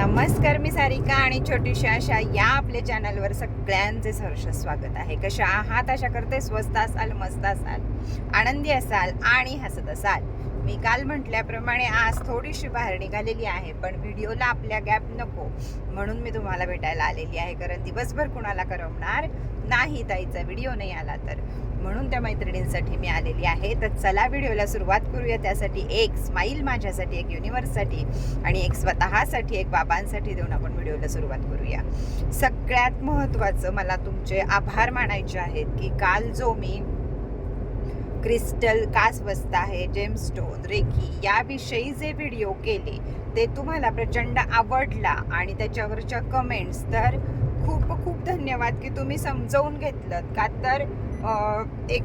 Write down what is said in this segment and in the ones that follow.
नमस्कार मी सारिका आणि छोटीशा अशा या आपल्या चॅनलवर सगळ्यांचे सहर्ष स्वागत आहे. कशा आहात? अशा करते स्वस्त असाल मस्त असाल आनंदी असाल आणि हसत असाल. मी काल म्हटल्याप्रमाणे आज थोडीशी बाहेर निघालेली आहे पण व्हिडिओला आपल्या गॅप नको म्हणून मी तुम्हाला भेटायला आलेली आहे कारण दिवसभर कुणाला करमणार नाही ताईचा व्हिडिओ नाही आला तर. म्हणून त्या मैत्रिणींसाठी मी आलेली आहे. तर चला व्हिडिओला सुरुवात करूया. त्यासाठी एक स्माईल माझ्यासाठी एक युनिव्हर्ससाठी आणि एक स्वतःसाठी एक बाबांसाठी देऊन आपण व्हिडिओला सुरुवात करूया. सगळ्यात महत्त्वाचं मला तुमचे आभार मानायचे आहेत की काल जो मी क्रिस्टल कास वस्त आहे जेमस्टोन रेकी याविषयी जे व्हिडिओ केले ते तुम्हाला प्रचंड आवडला आणि त्याच्यावरच्या कमेंट्स तर खूप खूप धन्यवाद की तुम्ही समजवून घेतलं का तर एक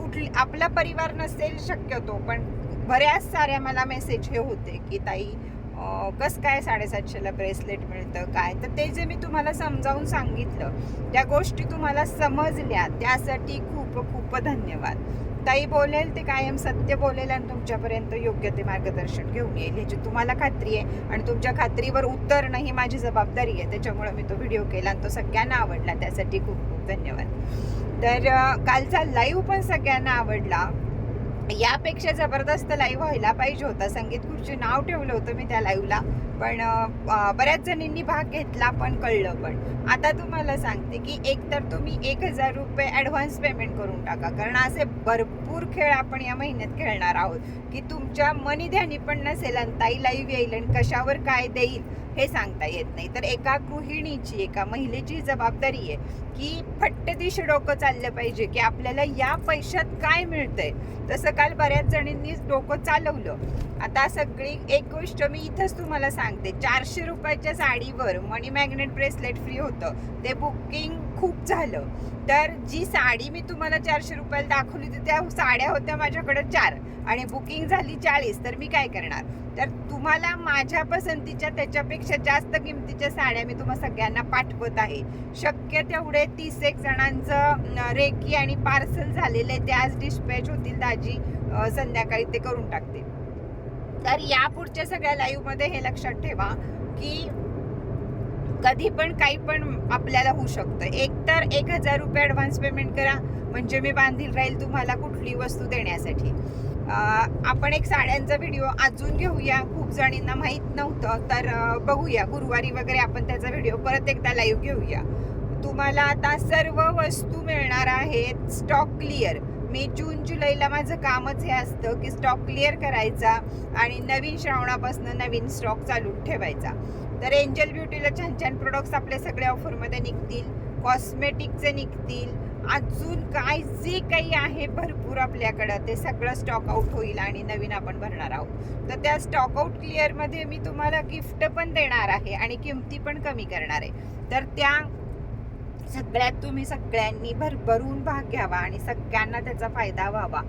कुठली आपला परिवार नसेल शक्यतो पण बऱ्याच साऱ्या मला मेसेज हे होते की ताई अं, कसं काय साडेसातशेला ब्रेसलेट मिळतं काय? तर ते जे मी तुम्हाला समजावून सांगितलं त्या गोष्टी तुम्हाला समजल्या त्यासाठी खूप खूप धन्यवाद. ताई बोलेल ते कायम सत्य बोलेल आणि तुमच्यापर्यंत योग्य ते मार्गदर्शन घेऊन येईल. ह्याची तुम्हाला खात्री आहे आणि तुमच्या खात्रीवर उतरणं ही माझी जबाबदारी आहे. त्याच्यामुळे मी तो व्हिडिओ केला आणि तो सगळ्यांना आवडला. त्यासाठी खूप खूप धन्यवाद. तर कालचा लाईव्ह पण सगळ्यांना आवडला. यापेक्षा जबरदस्त लाईव्ह व्हायला पाहिजे होता. संगीत खुर्ची नाव ठेवलं होतं मी त्या लाईव्हला पण बऱ्याच जणींनी भाग घेतला पण कळलं पण. आता तुम्हाला सांगते की एक तर तुम्ही एक हजार रुपये ॲडव्हान्स पेमेंट करून टाका. कारण असे भरपूर खेळ आपण या महिन्यात खेळणार आहोत. की तुमच्या मनी ध्यानी पण नसेल आणि ताई लाईव्ह येईल आणि कशावर काय देईल. हे सांगता येत नाही. तर एका गृहिणीची एका महिलेची जबाबदारी आहे की फट्टदिशी डोकं चाललं पाहिजे की आपल्याला या पैशात काय मिळतंय. तसं काल बऱ्याच जणींनी डोकं चालवलं. आता सगळी एक गोष्ट मी इथंच तुम्हाला सांगते. चारशे रुपयाच्या साडीवर मनी मॅग्नेट ब्रेसलेट फ्री होतं. ते बुकिंग खूप झालं. तर जी साडी मी तुम्हाला चारशे रुपयाला दाखवली होती त्या साड्या होत्या माझ्याकडे चार आणि बुकिंग झाली चाळीस. तर मी काय करणार? तर तुम्हाला माझ्या पसंतीच्या त्याच्यापेक्षा जास्त किमतीच्या साड्या मी तुम्हाला सगळ्यांना पाठवत आहे. शक्य तेवढे तीस एक जणांचं रेकी आणि पार्सल झालेले ते आज डिस्पॅच होतील दाजी संध्याकाळी ते करून टाकते तर या पुढच्या सगळ्या लाईव्हमध्ये हे लक्षात ठेवा की कधी पण काही पण आपल्याला होऊ शकतं. एक तर एक हजार रुपये ॲडव्हान्स पेमेंट करा म्हणजे मी बांधील राहील तुम्हाला कुठली वस्तू देण्यासाठी. आपण एक साड्यांचा व्हिडिओ अजून घेऊया. खूप जणींना माहीत नव्हतं तर बघूया. गुरुवारी वगैरे आपण त्याचा व्हिडिओ परत एकदा लाईव्ह घेऊया. तुम्हाला आता सर्व वस्तू मिळणार आहेत. स्टॉक क्लिअर मी जून जुलैला माझं कामच हे असतं की स्टॉक क्लिअर करायचा आणि नवीन श्रावणापासून नवीन स्टॉक चालू ठेवायचा. तर एंजल ब्युटीला छान छान प्रोडक्ट्स आपल्या सगळ्या ऑफरमध्ये निघतील. कॉस्मेटिकचे निघतील. अजून काय जे काही आहे भरपूर आपल्याकडं ते सगळं स्टॉक आउट होईल आणि नवीन आपण भरणार आहोत. तर त्या स्टॉक आउट क्लिअरमध्ये मी तुम्हाला गिफ्ट पण देणार आहे आणि किमती पण कमी करणार आहे. तर त्या सगळ्यात तुम्ही सगळ्यांनी भरभरून भाग घ्यावा आणि सगळ्यांना त्याचा फायदा व्हावा.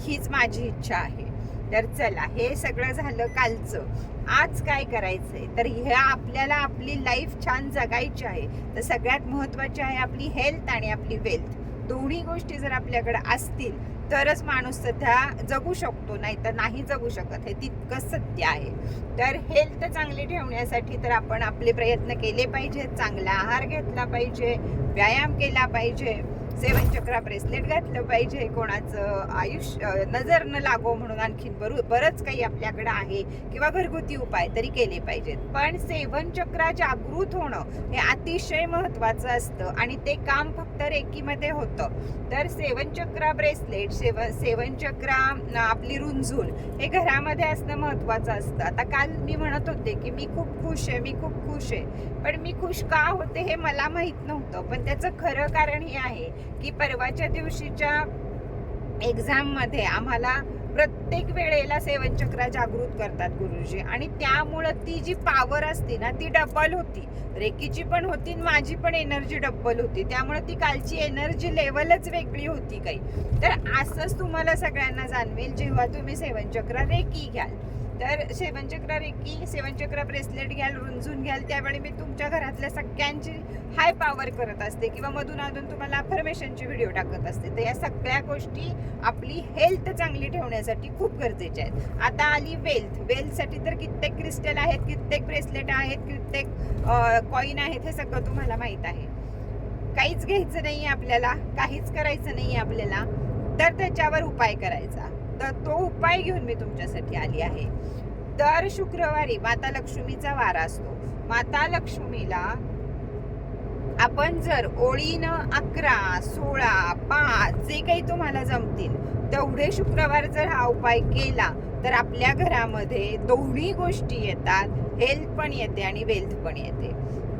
हीच माझी इच्छा आहे. तर चला हे सगळं झालं कालचं. आज काय करायचंय? तर ह्या आपल्याला आपली लाईफ छान जगायची आहे. तर सगळ्यात महत्वाची आहे आपली हेल्थ आणि आपली वेल्थ दोन्ही गोष्टी जर आपल्याकडे असतील तरच माणूस सध्या जगू शकतो नाही तर नाही जगू शकत. हे तितकं सत्य आहे. तर हेल्थ चांगली ठेवण्यासाठी तर आपण आपले प्रयत्न केले पाहिजेत. चांगला आहार घेतला पाहिजे व्यायाम केला पाहिजे. सेवन चक्रा ब्रेसलेट घातलं पाहिजे कोणाचं आयुष्य नजर न लागो म्हणून आणखीन बरू बरंच काही आपल्याकडं आहे किंवा घरगुती उपाय तरी केले पाहिजेत. पण सेवन चक्रा जागृत होणं हे अतिशय महत्वाचं असतं आणि ते काम फक्त रेकीमध्ये होतं. तर सेवन चक्रा ब्रेसलेट सेवन सेवन चक्रा आपली रुंजून हे घरामध्ये असणं महत्वाचं असतं. आता काल मी म्हणत होते की मी खूप खुश आहे मी खूप खुश आहे. पण मी खुश का होते हे मला माहीत नव्हतं. पण त्याचं खरं कारण हे आहे की परवाच्या दिवशीच्या एक्झाममध्ये आम्हाला प्रत्येक वेळेला सेवन चक्रा जागृत करतात गुरुजी. आणि त्यामुळं ती जी पॉवर असते ना ती डबल होती. रेकीची पण होती माझी पण एनर्जी डबल होती. त्यामुळे ती कालची एनर्जी लेवलच वेगळी होती काही. तर असंच तुम्हाला सगळ्यांना जाणवेल जेव्हा तुम्ही सेवनचक्र रेकी घ्याल. तर सेवनचक्र रेकी सेवनचक्र ब्रेसलेट घ्याल रुंजून घ्याल. त्यावेळी मी तुमच्या घरातल्या सगळ्यांची हाय पॉवर करत असते किंवा मधून अधून तुम्हाला अफर्मेशनची व्हिडिओ टाकत असते. तर या सगळ्या गोष्टी आपली हेल्थ चांगली ठेवण्यासाठी खूप गरजेच्या आहेत. आता आली वेल्थ वेल्थसाठी तर कित्येक क्रिस्टल आहेत कित्येक ब्रेसलेट आहेत कित्येक कॉईन आहेत हे सगळं तुम्हाला माहीत आहे. काहीच घ्यायचं नाही आपल्याला काहीच करायचं नाही आपल्याला. तर त्याच्यावर उपाय करायचा. तर तो उपाय घेऊन मी तुमच्यासाठी आली आहे. दर शुक्रवारी माता लक्ष्मीचा वार असतो. माता लक्ष्मीला आपण जर ओळीनं अकरा सोळा पाच जे काही तुम्हाला जमतील तेवढे शुक्रवार जर हा उपाय केला तर आपल्या घरामध्ये दोन्ही गोष्टी येतात. हेल्थ पण येते आणि वेल्थ पण येते.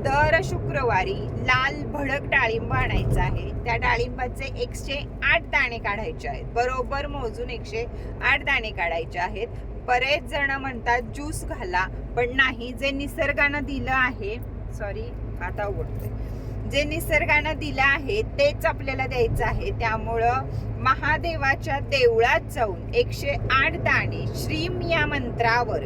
दर शुक्रवारी लाल भडक डाळिंब आणायचा आहे. त्या डाळिंबाचे एकशे आठ दाणे काढायचे आहेत. बरोबर मोजून एकशे आठ दाणे काढायचे आहेत. बरेच जण म्हणतात ज्यूस घाला. पण नाही जे निसर्गानं दिलं आहे सॉरी आता उघडतोय. जे निसर्गानं दिलं आहे तेच आपल्याला द्यायचं आहे. त्यामुळं महादेवाच्या देवळात जाऊन एकशे आठ दाणे श्रीम या मंत्रावर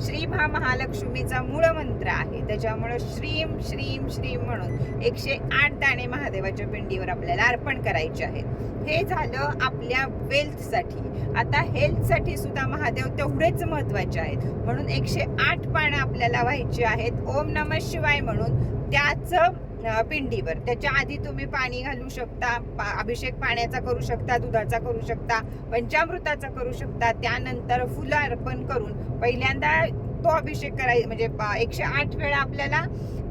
श्रीम हा महालक्ष्मीचा मूळ मंत्र आहे. त्याच्यामुळं श्रीम श्रीम श्रीम म्हणून एकशे आठ दाणे महादेवाच्या पिंडीवर आपल्याला अर्पण करायचे आहेत. हे झालं आपल्या वेल्थसाठी. आता हेल्थसाठी सुद्धा महादेव तेवढेच महत्त्वाचे आहेत. म्हणून एकशे आठ पानं आपल्याला व्हायची आहेत. ओम नम शिवाय म्हणून त्याचं पिंडीवर. त्याच्या आधी तुम्ही पाणी घालू शकता पा- अभिषेक पाण्याचा करू शकता दुधाचा करू शकता पंचामृताचा करू शकता त्यानंतर फुलं अर्पण करून पहिल्यांदा तो अभिषेक करायचा म्हणजे एकशे आठ वेळा आपल्याला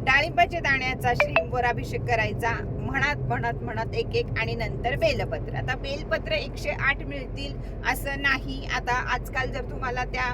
डाळिंबाच्या दाण्याचा श्रींवर अभिषेक करायचा म्हणत म्हणत म्हणत एक एक आणि नंतर बेलपत्र. आता बेलपत्र एकशे आठ मिळतील असं नाही. आता आजकाल जर तुम्हाला त्या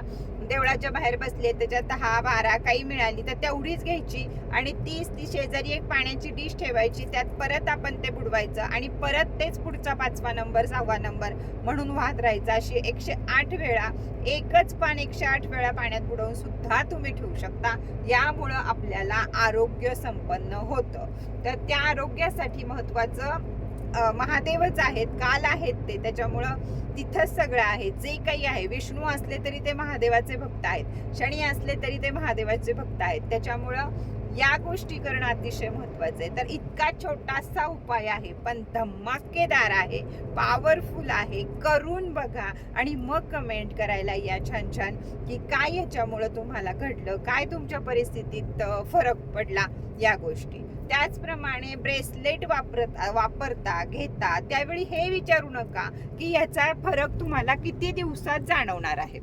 देवळाच्या बाहेर बसले त्याच्यात दहा बारा काही मिळाली तर तेवढीच घ्यायची. आणि तीच ती शेजारी एक पाण्याची डिश ठेवायची त्यात परत आपण ते बुडवायचं आणि परत तेच पुढचा पाचवा नंबर सहावा नंबर म्हणून वाहत राहायचा. अशी एकशे आठ वेळा एकच पान एकशे आठ वेळा पाण्यात बुडवून सुद्धा तुम्ही ठेवू शकता. यामुळं आपल्याला आरोग्य संपन्न होतं. तर त्या आरोग्यासाठी महत्वाचं महादेवच आहेत काल आहेत ते. त्याच्यामुळं तिथंच सगळं आहे. जे काही आहे विष्णू असले तरी ते महादेवाचे भक्त आहेत. शनी असले तरी ते महादेवाचे भक्त आहेत. त्याच्यामुळं या गोष्टी करणं अतिशय महत्वाचं आहे. तर इतका छोटासा उपाय आहे पण धमाकेदार आहे पॉवरफुल आहे. करून बघा आणि मग कमेंट करायला या छान छान. की काय याच्यामुळं तुम्हाला घडलं? काय तुमच्या परिस्थितीत फरक पडला या गोष्टी? त्याचप्रमाणे ब्रेसलेट वापरत वापरता घेता त्यावेळी हे विचारू नका की याचा फरक तुम्हाला किती दिवसात जाणवणार आहे.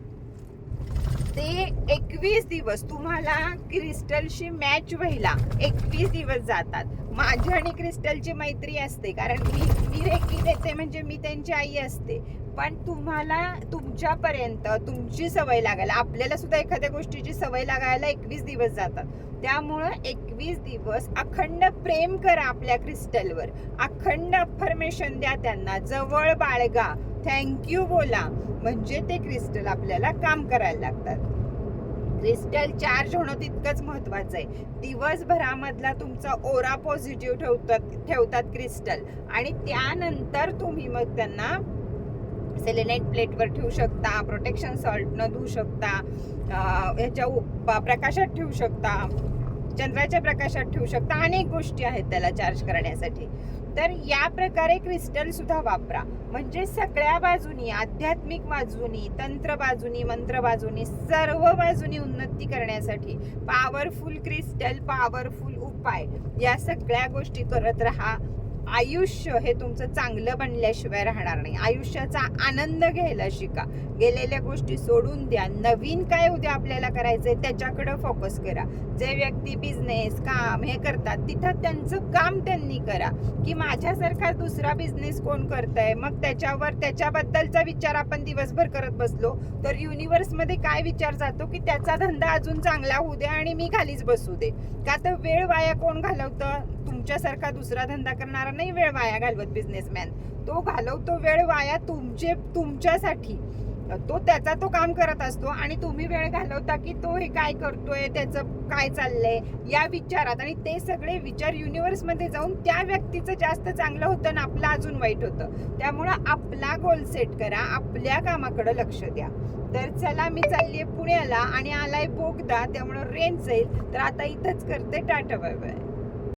ते एकवीस दिवस तुम्हाला क्रिस्टलशी मॅच व्हायला एकवीस दिवस जातात. माझी आणि क्रिस्टलची मैत्री असते कारण मी मी रेकी देते म्हणजे मी त्यांची आई असते. पण तुम्हाला तुमच्यापर्यंत तुमची सवय लागायला आपल्याला सुद्धा एखाद्या गोष्टीची सवय लागायला एकवीस दिवस जातात. त्यामुळं एकवीस दिवस अखंड प्रेम करा आपल्या क्रिस्टलवर. अखंड अफर्मेशन द्या त्यांना. जवळ बाळगा थँक्यू बोला. म्हणजे ते क्रिस्टल आपल्याला काम करायला लागतात. क्रिस्टल चार्ज होणं तितकंच महत्वाचं आहे. दिवसभरामधला तुमचा ओरा पॉझिटिव्ह ठेवतात ठेवतात क्रिस्टल. आणि त्यानंतर तुम्ही मग त्यांना सेलेनाईट प्लेटवर ठेवू शकता प्रोटेक्शन सॉल्टनं धुवू शकता ह्याच्या प्रकाशात ठेवू शकता चंद्राच्या प्रकाशात ठेवू शकता अनेक गोष्टी आहेत त्याला चार्ज करण्यासाठी. तर या प्रकारे क्रिस्टल सुद्धा वापरा. म्हणजे सगळ्या बाजूनी आध्यात्मिक बाजूनी तंत्र बाजूनी मंत्र बाजूनी सर्व बाजूनी उन्नती करण्यासाठी पॉवरफुल क्रिस्टल पॉवरफुल उपाय या सगळ्या गोष्टी करत राहा. आयुष्य हे तुमचं चांगलं बनल्याशिवाय राहणार नाही. आयुष्याचा आनंद घ्यायला शिका. गेलेल्या गोष्टी सोडून द्या. नवीन काय उद्या आपल्याला करायचंय त्याच्याकडे फोकस करा. जे व्यक्ती बिझनेस काम हे करतात तिथं त्यांचं काम त्यांनी करा. की माझ्यासारखा दुसरा बिझनेस कोण करतंय? मग त्याच्यावर त्याच्याबद्दलचा विचार आपण दिवसभर करत बसलो तर युनिव्हर्समध्ये काय विचार जातो? की त्याचा धंदा अजून चांगला होऊ दे आणि मी खालीच बसू दे. का तर वेळ वाया कोण घालवतं? तुमच्यासारखा दुसरा धंदा करणारा नाही वेळ वाया घालवत बिझनेसमॅन तो घालवतो वेळ वाया तुमचे तुमच्यासाठी. तो त्याचा तो काम करत असतो आणि तुम्ही वेळ घालवता की तो हे काय करतोय त्याचं काय चाललंय या विचारात. आणि ते सगळे विचार युनिव्हर्समध्ये जाऊन त्या व्यक्तीचं जास्त चांगलं होतं आणि आपलं अजून वाईट होतं. त्यामुळं आपला गोल सेट करा आपल्या कामाकडं लक्ष द्या. तर चला मी चालली आहे पुण्याला आणि आलाय बोगदा त्यामुळं रेंज जाईल. तर आता इथंच करते टाटा बाय बाय.